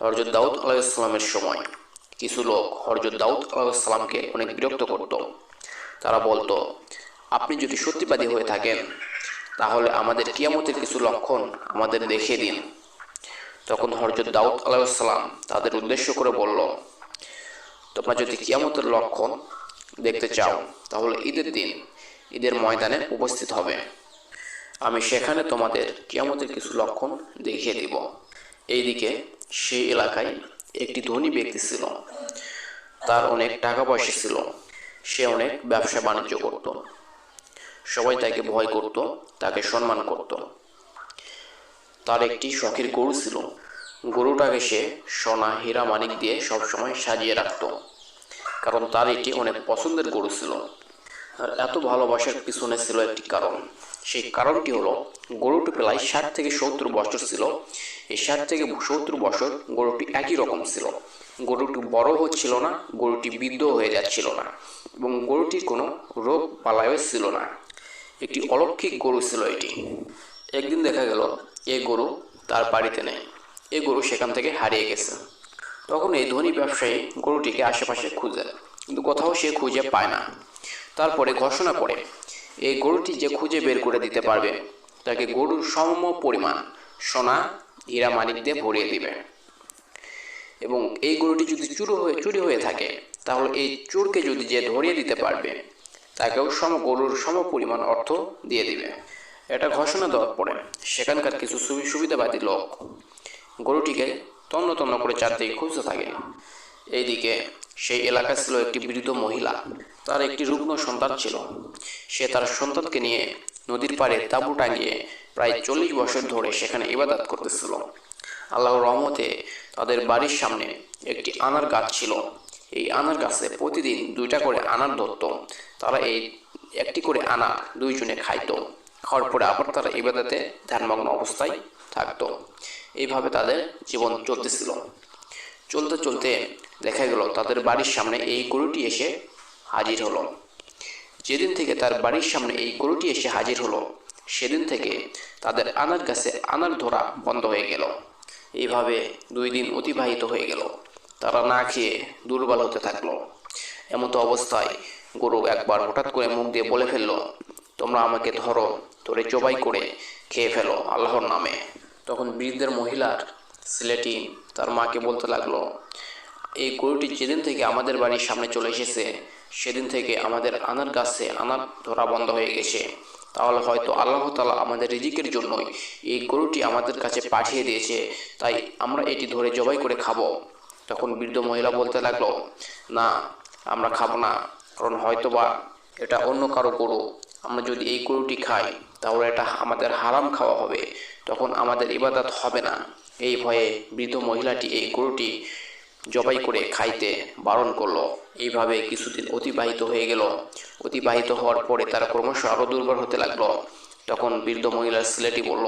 হরজত দাউদ আলাইসালামের সময়। কিছু লোক হরজত দাউদ আলাইসালামকে অনেক বিরক্ত করত। তারা বলতো, আপনি যদি সত্যিবাদী হয়ে থাকেন, তাহলে আমাদের কিয়ামতের কিছু লক্ষণ আমাদের দেখিয়ে দিন। তখন হরজত দাউদ আলাইসালাম তাদের উদ্দেশ্য করে বলল, তোমরা যদি কিয়ামতের লক্ষণ দেখতে চাও, তাহলে ঈদের দিন, ঈদের ময়দানে উপস্থিত হবে। আমি সেখানে তোমাদের কিয়ামতের কিছু লক্ষণ দেখিয়ে দিব। এইদিকে সেই এলাকায় একটি ধনী ব্যক্তি ছিল। তার অনেক টাকা পয়সা ছিল। সে অনেক ব্যবসা বাণিজ্য করত। সবাই তাকে ভয় করত, তাকে সম্মান করত। তার একটি শখের গরু ছিল। গরুটাকে সে সোনা, হীরা, মানিক দিয়ে সবসময় সাজিয়ে রাখত। কারণ তার এটি অনেক পছন্দের গরু ছিল। এত ভালোবাসার পিছনে ছিল একটি কারণ। সেই কারণটি হলো, গরুটি প্রায় ষাট থেকে সত্তর বছর ছিল। এই ষাট থেকে সত্তর বছর গরুটি একই রকম ছিল। গরুটি বড় হচ্ছিল না, গরুটি বৃদ্ধ হয়ে যাচ্ছিল না এবং গরুটির কোনো রোগ পালায়ও ছিল না। একটি অলৌকিক গরু ছিল এটি। একদিন দেখা গেল, এ গরু তার বাড়িতে নেই। এ গরু সেখান থেকে হারিয়ে গেছে। তখন এই ধনী ব্যবসায়ী গরুটিকে আশেপাশে খুঁজে। কিন্তু কোথাও সে খুঁজে পায় না। তারপরে ঘোষণা করে এই গরুটি যে খুঁজে বের করে দিতে পারবে তাকে গরুর সম পরিমাণ সোনা হীরা মানিক দিয়ে ভরিয়ে দিবে। এবং এই গরুটি যদি চুরি হয়ে চুরি হয়ে থাকে তাহলে এই চোরকে যদি যে ধরিয়ে দিতে পারবে তাকেও সম গরুর সম পরিমাণ অর্থ দিয়ে দিবে। এটা ঘোষণা দেওয়ার পরে সেখানকার কিছু সুবি- সুবিধাবাদী লোক গরুটিকে তন্ন তন্ন করে চারদিকে খুঁজতে থাকে। এইদিকে সেই এলাকা ছিল একটি বৃদ্ধ মহিলা। তার একটি রুগ্ন সন্তান ছিল। সে তার সন্তানকে নিয়ে নদীর পাড়ে তাঁবু টাঙিয়ে প্রায় চল্লিশ বছর ধরে সেখানে ইবাদত করতেছিল। আল্লাহর রহমতে তাদের বাড়ির সামনে একটি আনার গাছ ছিল। এই আনার গাছে প্রতিদিন দুইটা করে আনার ধরত। তারা এই একটি করে আনা দুইজনে খাইত। খাওয়ার পরে আবার তারা ইবাদতে ধ্যানমগ্ন অবস্থায় থাকতো। এইভাবে তাদের জীবন চলতেছিল। চলতে চলতে দেখা গেল তাদের বাড়ির সামনে এই গরুটি এসে হাজির হলো। যেদিন থেকে তার বাড়ির সামনে এই গরুটি এসে হাজির হলো, সেদিন থেকে তাদের আনার গাছে আনার ধরা বন্ধ হয়ে গেল। এইভাবে দুই দিন অতিবাহিত হয়ে গেল। তারা না খেয়ে দুর্বল হতে থাকল। এমতো অবস্থায় গরু একবার হঠাৎ করে মুখ দিয়ে বলে ফেলল, তোমরা আমাকে ধরো, ধরে জবাই করে খেয়ে ফেলো আল্লাহর নামে। তখন বৃদ্ধের মহিলার ছেলেটি তার মাকে বলতে লাগল এই গরুটি যেদিন থেকে আমাদের বাড়ির সামনে চলে এসেছে, সেদিন থেকে আমাদের আনার গাছে আনার ধরা বন্ধ হয়ে গেছে। তাহলে হয়তো আল্লাহ তালা আমাদের রিজিকের জন্যই এই গরুটি আমাদের কাছে পাঠিয়ে দিয়েছে, তাই আমরা এটি ধরে জবাই করে খাব। তখন বৃদ্ধ মহিলা বলতে লাগল, না, আমরা খাব না, কারণ হয়তো বা এটা অন্য কারও গরু। আমরা যদি এই গরুটি খাই, তাহলে এটা আমাদের হারাম খাওয়া হবে। তখন আমাদের ইবাদত হবে না। এই ভয়ে বৃদ্ধ মহিলাটি এই গরুটি জবাই করে খাইতে বারণ করল। এইভাবে কিছুদিন অতিবাহিত হয়ে গেল। অতিবাহিত হওয়ার পরে তারা ক্রমশ আরও দুর্বল হতে লাগল। তখন বৃদ্ধ মহিলার ছেলেটি বলল,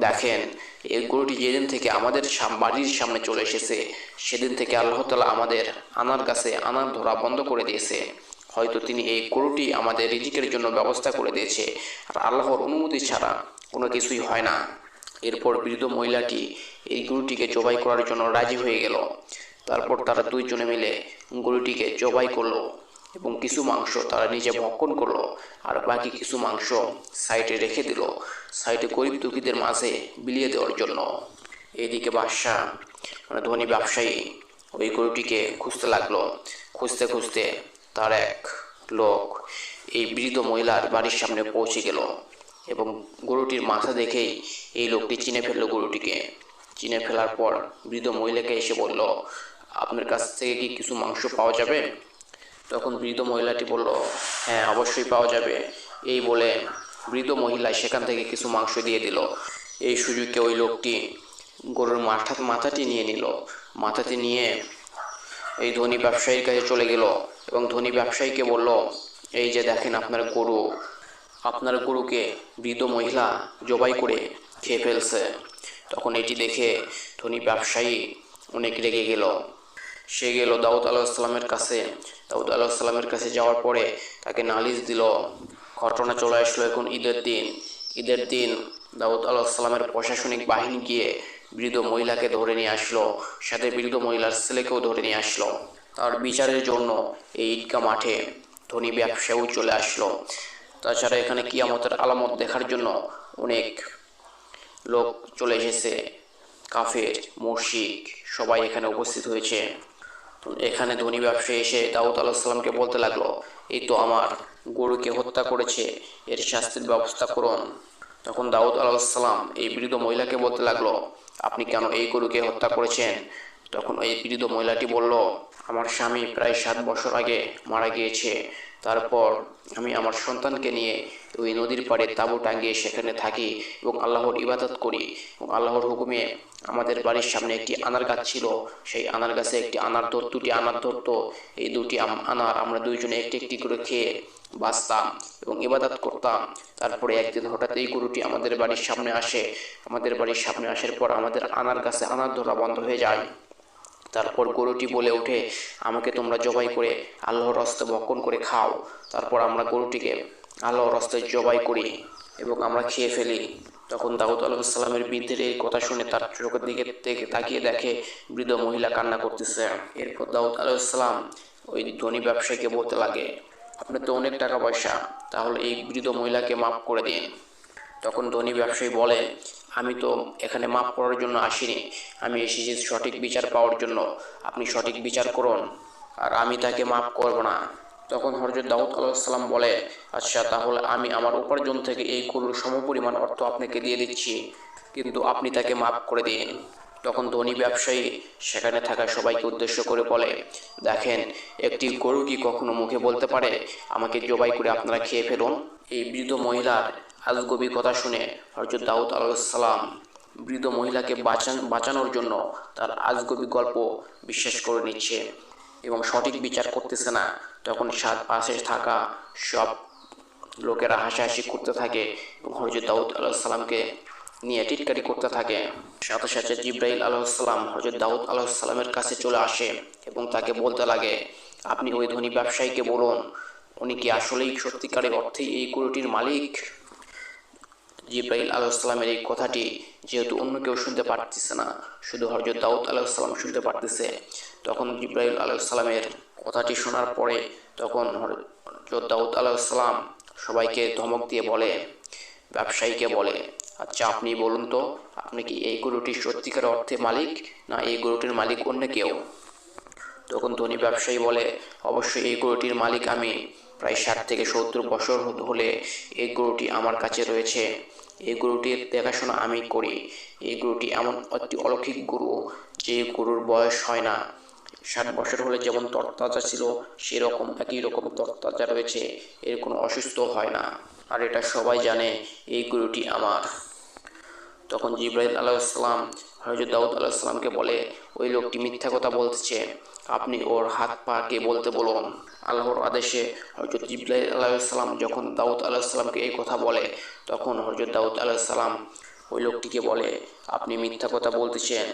দেখেন, এই গরুটি যেদিন থেকে আমাদের বাড়ির সামনে চলে এসেছে, সেদিন থেকে আল্লাহ তালা আমাদের আনার গাছে আনার ধরা বন্ধ করে দিয়েছে। হয়তো তিনি এই গরুটি আমাদের রিজিকের জন্য ব্যবস্থা করে দিয়েছে। আর আল্লাহর অনুমতি ছাড়া কোনো কিছুই হয় না। এরপর বৃদ্ধ মহিলাটি এই গরুটিকে জবাই করার জন্য রাজি হয়ে গেল। তারপর তারা দুইজনে মিলে গরুটিকে জবাই করল এবং কিছু মাংস তারা নিজে ভক্ষণ করল আর বাকি কিছু মাংস সাইডে রেখে দিল, সাইডে গরিব দুঃখীদের মাঝে বিলিয়ে দেওয়ার জন্য। এইদিকে বাদশাহ মানে ধনী ব্যবসায়ী, ওই গরুটিকে খুঁজতে লাগল। খুঁজতে খুঁজতে তার এক লোক এই বৃদ্ধ মহিলার বাড়ির সামনে পৌঁছে গেল। এবং গরুটির মাথা দেখেই এই লোকটি চিনে ফেলল গরুটিকে। চিনে ফেলার পর বৃদ্ধ মহিলাকে এসে বলল, আপনার কাছ থেকে কি কিছু মাংস পাওয়া যাবে? তখন বৃদ্ধ মহিলাটি বলল হ্যাঁ অবশ্যই পাওয়া যাবে। এই বলে বৃদ্ধ মহিলা সেখান থেকে কিছু মাংস দিয়ে দিল। এই সুযোগে ওই লোকটি গরুর মাথা, মাথাটি নিয়ে নিল। মাথাটি নিয়ে এই ধনী ব্যবসায়ীর কাছে চলে গেল এবং ধনী ব্যবসায়ীকে বলল, এই যে দেখেন আপনার গরু আপনার গরুকে বৃদ্ধ মহিলা জবাই করে খেয়ে ফেলছে। তখন এটি দেখে ধনী ব্যবসায়ী অনেক রেগে গেল। সে গেল দাউদ আলাহিসাল্লামের কাছে। দাউদ আলাহিসাল্লামের কাছে যাওয়ার পরে তাকে নালিশ দিল। ঘটনা চলে আসলো এখন ঈদের দিন। ঈদের দিন দাউদ আলাহিসাল্লামের প্রশাসনিক বাহিনী গিয়ে বৃদ্ধ মহিলাকে ধরে নিয়ে আসলো। সাথে বৃদ্ধ মহিলার ছেলেকেও ধরে নিয়ে আসলো। তার বিচারের জন্য এই ঈদগা মাঠে ধনী ব্যবসায়ীও চলে আসলো। তাছাড়া এখানে কিয়ামতের আলামত দেখার জন্য অনেক লোক চলে এসেছে। কাফের মুশিক সবাই এখানে উপস্থিত হয়েছে। এখানে ধনী ব্যবসায়ী এসে দাউদ আলাহিসাল্লামকে বলতে লাগল, এই তো আমার গরুকে হত্যা করেছে, এর শাস্তির ব্যবস্থা করুন। তখন দাউদ আলাহিসাল্লাম এই বৃদ্ধ মহিলাকে বলতে লাগল, আপনি কেন এই গরুকে হত্যা করেছেন? তখন এই বৃদ্ধ মহিলাটি বলল, আমার স্বামী প্রায় সাত বছর আগে মারা গিয়েছে। তারপর আমি আমার সন্তানকে নিয়ে ওই নদীর পাড়ে তাঁবু টাঙ্গিয়ে সেখানে থাকি এবং আল্লাহর ইবাদত করি। এবং আল্লাহর হুকুমে আমাদের বাড়ির সামনে একটি আনার গাছ ছিল। সেই আনার গাছে একটি আনার ধর দুটি আনার ধরতো এই দুটি আনার আমরা দুইজনে একটি একটি করে খেয়ে বাঁচতাম এবং ইবাদত করতাম। তারপরে একদিন হঠাৎ এই গরুটি আমাদের বাড়ির সামনে আসে। আমাদের বাড়ির সামনে আসার পর আমাদের আনার গাছে আনার ধরা বন্ধ হয়ে যায়। তারপর গরুটি বলে ওঠে, আমাকে তোমরা জবাই করে আল্লাহর হস্তে ভক্ষণ করে খাও। তারপর আমরা গরুটিকে আল্লাহর হস্তে জবাই করি এবং আমরা খেয়ে ফেলি। তখন দাউদ আলাইসাল্লামের বৃদ্ধের এই কথা শুনে তার চোখের দিকে তাকিয়ে দেখে বৃদ্ধ মহিলা কান্না করতেছে। এরপর দাউদ আলাইসাল্লাম ওই ধনী ব্যবসায়ীকে বলতে লাগে আপনার তো অনেক টাকা পয়সা, তাহলে এই বৃদ্ধ মহিলাকে মাফ করে দিন। তখন ধনী ব্যবসায়ী বলে, আমি তো এখানে মাপ করার জন্য আসিনি। আমি এসেছি সঠিক বিচার পাওয়ার জন্য। আপনি সঠিক বিচার করুন, আর আমি তাকে মাফ করব না। তখন হরজত দাউদ আলাহিসাল্লাম বলে আচ্ছা তাহলে আমি আমার উপার্জন থেকে এই গরুর সমপরিমাণ অর্থ আপনাকে দিয়ে দিচ্ছি, কিন্তু আপনি তাকে মাফ করে দিন। তখন ধনী ব্যবসায়ী সেখানে থাকা সবাইকে উদ্দেশ্য করে বলে, দেখেন, একটি গরু কি কখনো মুখে বলতে পারে? আমাকে জবাই করে আপনারা খেয়ে ফেলুন। এই বৃদ্ধ মহিলার আজগবি কথা শুনে হরজত দাউদ আলাইসাল্লাম বৃদ্ধ মহিলাকে বাঁচান, বাঁচানোর জন্য তার আজগবি গল্প বিশ্বাস করে নিচ্ছে এবং সঠিক বিচার করতেছে না। তখন সাত পাশে থাকা সব লোকেরা হাসাহাসি করতে থাকে এবং হরজত দাউদ আলাহিসাল্লামকে নিয়ে টিটকারি করতে থাকে। সাথে সাথে জিব্রাইল আলাহিসাল্লাম হরজত দাউদ আলাহিসাল্লামের কাছে চলে আসে এবং তাকে বলতে লাগে, আপনি ওই ধনী ব্যবসায়ীকে বলুন, উনি কি আসলেই সত্যিকারের অর্থেই এই গরুটির মালিক? জিব্রাইল আলাইসাল্লামের এই কথাটি যেহেতু অন্য কেউ শুনতে পারতেছে না, শুধু হরজত দাউদ আলাইসাল্লাম শুনতে পারতেছে, তখন জিব্রাইল আলাইসাল্লামের কথাটি শোনার পরে তখন হরজত দাউদ আলাইসাল্লাম সবাইকে ধমক দিয়ে বলে, ব্যবসায়ীকে বলে আচ্ছা আপনি বলুন তো, আপনি কি এই গরুটির সত্যিকার অর্থে মালিক, না এই গরুটির মালিক অন্য কেউ? তখন ধনী ব্যবসায়ী বলে, অবশ্যই এই গরুটির মালিক আমি। প্রায় ষাট থেকে সত্তর বছর হলে এই গরুটি আমার কাছে রয়েছে। এই গরুটির দেখাশোনা আমি করি। এই গরুটি এমন অতি অলৌকিক গরু যে গরুর বয়স হয় না। ষাট বছর হলে যেমন তরতাজা ছিল, সেরকম একই রকম তরতাজা রয়েছে। এর কোনো অসুস্থ হয় না। আর এটা সবাই জানে, এই গরুটি আমার। তখন জিব্রাইল আলাইসাল্লাম হজরত দাউদ আলাইসাল্লামকে বলে, ওই লোকটি মিথ্যা কথা বলতেছে। আপনি ওর হাত পাকে বলতে বলুন? আল্লাহর আদেশে হজরত জিব্রাইল আলাইসাল্লাম যখন দাউদ আলাইসাল্লামকে এই কথা বলে, তখন হজরত দাউদ আলাইসাল্লাম ওই লোকটিকে বলে, আপনি মিথ্যা কথা বলতেছেন।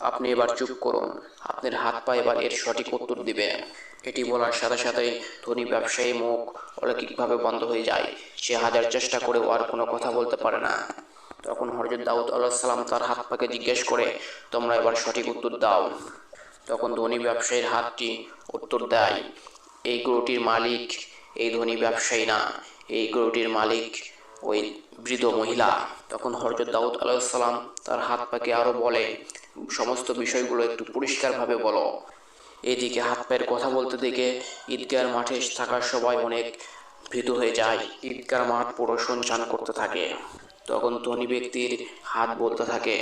আপনি এবার চুপ করুন। আপনার হাত পা এবার এর সঠিক উত্তর দিবে। এটি বলার সাথে সাথেই ধনী ব্যবসায়ী মুখ অলৌকিকভাবে বন্ধ হয়ে যায়। সে হাজার চেষ্টা করেও আর কোনো কথা বলতে পারে না। তখন হরজত দাউদ আলাহিসাল্লাম তার হাত পাকে জিজ্ঞেস করে, তোমরা এবার সঠিক উত্তর দাও। তখন ধনী ব্যবসায়ীর হাতটি উত্তর দেয়, এই গরুটির মালিক এই ধনী ব্যবসায়ী না, এই গরুটির মালিক ওই বৃদ্ধ মহিলা। তখন হরজত দাউদ আলাহিসাল্লাম তার হাত পাকে আরও বলে, সমস্ত বিষয়গুলো একটু পরিষ্কারভাবে বলো। এদিকে হাত পায়ের কথা বলতে দেখে ঈদগার মাঠে থাকা সবাই অনেক ভীত হয়ে যায়। ঈদগার মাঠ পুরো সঞ্চান করতে থাকে। তখন ধনী ব্যক্তির হাত বলতে থাকে,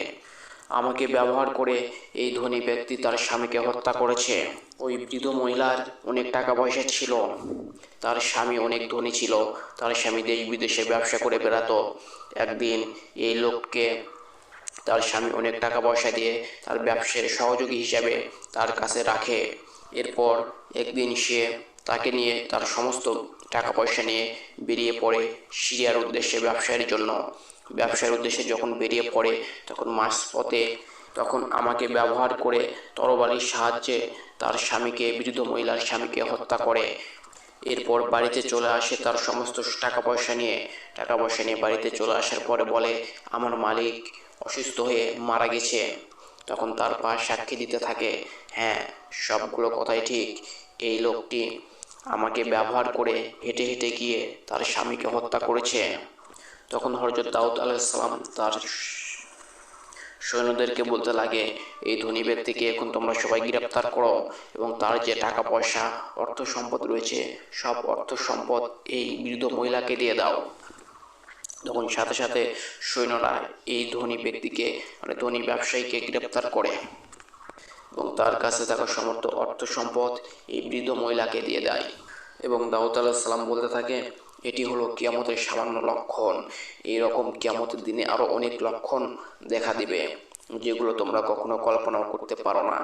আমাকে ব্যবহার করে এই ধনী ব্যক্তি তার স্বামীকে হত্যা করেছে। ওই বৃদ্ধ মহিলার অনেক টাকা পয়সা ছিল। তার স্বামী অনেক ধনী ছিল। তার স্বামী দেশ বিদেশে ব্যবসা করে বেড়াতো। একদিন এই লোককে তার স্বামী অনেক টাকা পয়সা দিয়ে তার ব্যবসার সহযোগী হিসাবে তার কাছে রাখে। এরপর একদিন সে তাকে নিয়ে তার সমস্ত টাকা পয়সা নিয়ে বেরিয়ে পড়ে সিরিয়ার উদ্দেশ্যে ব্যবসায়ের জন্য। ব্যবসার উদ্দেশ্যে যখন বেরিয়ে পড়ে, তখন মাঝপথে তখন আমাকে ব্যবহার করে তরবারির সাহায্যে তার স্বামীকে, বৃদ্ধ মহিলার স্বামীকে হত্যা করে। এরপর বাড়িতে চলে আসে তার সমস্ত টাকা পয়সা নিয়ে। টাকা পয়সা নিয়ে বাড়িতে চলে আসার পরে বলে, আমার মালিক অসুস্থ হয়ে মারা গেছে। তখন তার পা সাক্ষী দিতে থাকে হ্যাঁ সবগুলো কথাই ঠিক। এই লোকটি আমাকে ব্যবহার করে হেঁটে হেঁটে গিয়ে তার স্বামীকে হত্যা করেছে। তখন হরজত দাউদ আলাইসালাম তার সৈন্যদেরকে বলতে লাগে, এই ধনী ব্যক্তিকে এখন তোমরা সবাই গ্রেপ্তার করো এবং তার যে টাকা পয়সা, অর্থ সম্পদ রয়েছে, সব অর্থ সম্পদ এই বৃদ্ধ মহিলাকে দিয়ে দাও। তখন সাথে সাথে সৈন্যরা এই ধনী ব্যক্তিকে মানে ধনী ব্যবসায়ীকে গ্রেপ্তার করে। এবং তার কাছে থাকা সমস্ত অর্থ সম্পদ এই বৃদ্ধ মহিলাকে দিয়ে দেয়। এবং দাউদ আলাহ সালাম বলতে থাকে, এটি হলো কিয়ামতের সামান্য লক্ষণ। এই রকম কিয়ামতের দিনে আরও অনেক লক্ষণ দেখা দিবে, যেগুলো তোমরা কখনো কল্পনাও করতে পারো না।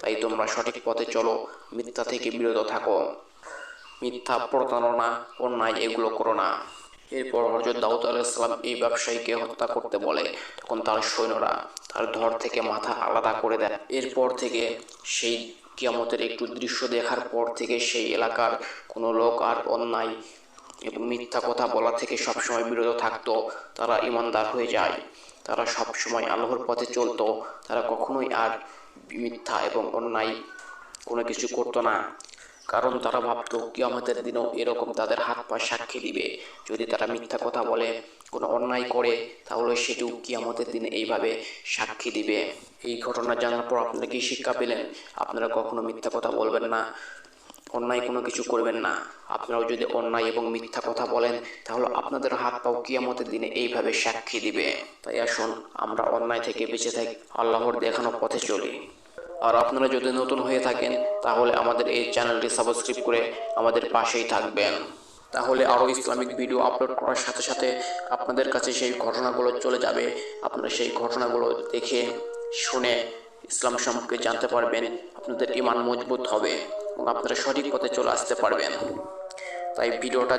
তাই তোমরা সঠিক পথে চলো, মিথ্যা থেকে বিরত থাকো। মিথ্যা প্রতারণা, অন্যায় এগুলো করো না। এরপর হজরত দাউদ আলাইসালাম এই ব্যবসায়ীকে হত্যা করতে বলে। তখন তার সৈন্যরা তার ধর থেকে মাথা আলাদা করে দেয়। এরপর থেকে সেই কিয়ামতের একটু দৃশ্য দেখার পর থেকে সেই এলাকার কোনো লোক আর অন্যায় এবং মিথ্যা কথা বলা থেকে সবসময় বিরত থাকতো। তারা ইমানদার হয়ে যায়। তারা সবসময় আল্লাহর পথে চলতো। তারা কখনোই আর মিথ্যা এবং অন্যায় কোনো কিছু করতো না। কারণ তারা ভাবতো কিয়ামতের দিনও এরকম তাদের হাত পা সাক্ষী দিবে। যদি তারা মিথ্যা কথা বলে, কোনো অন্যায় করে, তাহলে সেটিও কিয়ামতের দিনে এইভাবে সাক্ষী দিবে। এই ঘটনা জানার পর আপনারা কি শিক্ষা পেলেন? আপনারা কখনো মিথ্যা কথা বলবেন না, অন্যায় কোনো কিছু করবেন না। আপনারাও যদি অন্যায় এবং মিথ্যা কথা বলেন, তাহলে আপনাদের হাত পাও কিয়ামতের দিনে এইভাবে সাক্ষী দিবে। তাই আসুন, আমরা অন্যায় থেকে বেঁচে থাকি, আল্লাহর দেখানো পথে চলি। আর আপনারা যদি নতুন হয়ে থাকেন, তাহলে আমাদের এই চ্যানেলটি সাবস্ক্রাইব করে আমাদের পাশেই থাকবেন। তাহলে আরও ইসলামিক ভিডিও আপলোড করার সাথে সাথে আপনাদের কাছে সেই ঘটনাগুলো চলে যাবে। আপনারা সেই ঘটনাগুলো দেখে, শুনে ইসলাম সম্পর্কে জানতে পারবেন, আপনাদের ইমান মজবুত হবে এবং আপনারা সঠিক পথে চলে আসতে পারবেন। তাই ভিডিওটা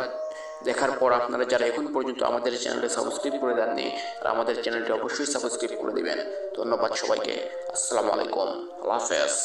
দেখার পর আপনারা যারা এখন পর্যন্ত আমাদের চ্যানেলে সাবস্ক্রাইব করে দেননি, তারা আমাদের চ্যানেলটি অবশ্যই সাবস্ক্রাইব করে দিবেন। ধন্যবাদ সবাইকে। আসসালামু আলাইকুম। আল্লাহ হাফেজ।